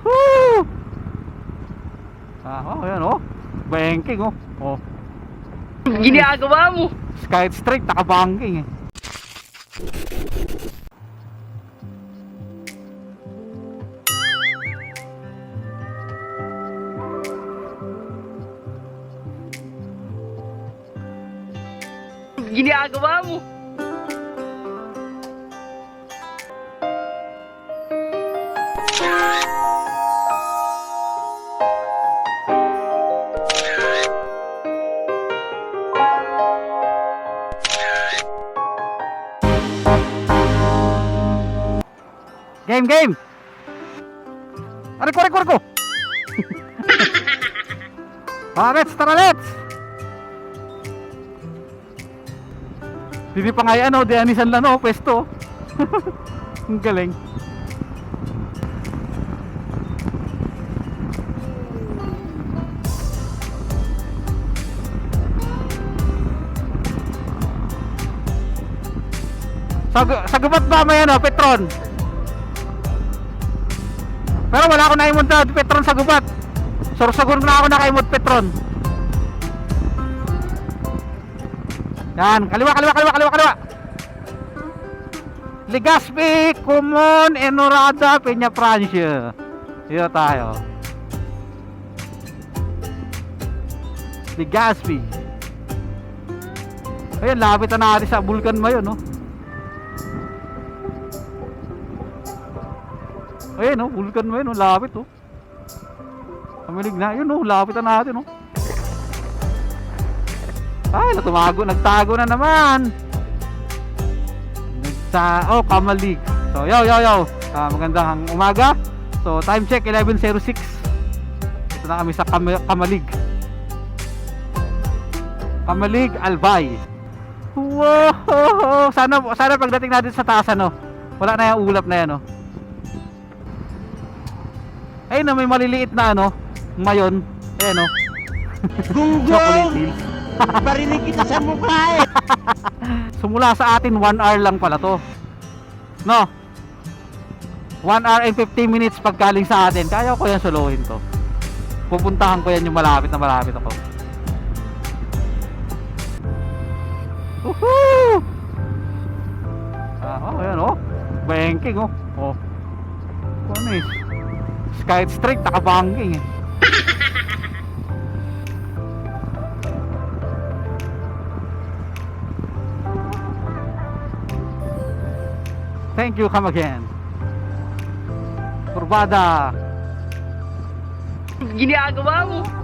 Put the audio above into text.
Woo! Ah, oh, ayan oh. Banking oh. Oh. Ginagawa mo. Sky Straight, nakabanking eh. Ginagawa mo. Game, game! Aray ko, aray ko, aray ko! Ah, let's, tara, let's! Hindi pa nga yan, oh, di anisan lang, oh, pwesto. Ang galing. Sag sagubat ba may ano, Petron? Pero wala ako naimod na Petron sa gubat. Sorsogon na ako nakaimod Petron. Yan, kaliwa, kaliwa, kaliwa, kaliwa, kaliwa. Legazpi, Kumon, Enorada, Peña Francia. Dito tayo. Legazpi. Ayun, lapit na natin sa Vulcan Mayon, no? Ayun, no? Vulcan Mayon, no? Lapit, oh. Kamilig na. Yun, no? Lapit na natin, no? Ay, natumago. Nagtago na naman. Nagta... Oh, Kamalig. So, yo, yo, yo. Ah, magandang umaga. So, time check, 11.06. Ito na kami sa Kam Kamalig. Kamalig, Albay. Wow! Sana, sana pagdating natin sa taas, ano, wala na yung ulap na yan, no? Ayun na, may maliliit na, ano, mayon. Ayan, no? Chocolate Gunggong! Barinig kita sa mukha eh! Sumula sa atin 1 hour lang pala to. No? 1 hour and 15 minutes pagkaling sa atin. Kaya ko yan solohin to. Pupuntahan ko yan yung malapit na malapit ako. Woohoo! Ah, oh, ayan oh. Banking oh. Oh. Ano Sky Straight, nakabanking eh. Thank you, come again. Kurbada. Ginagawa mo.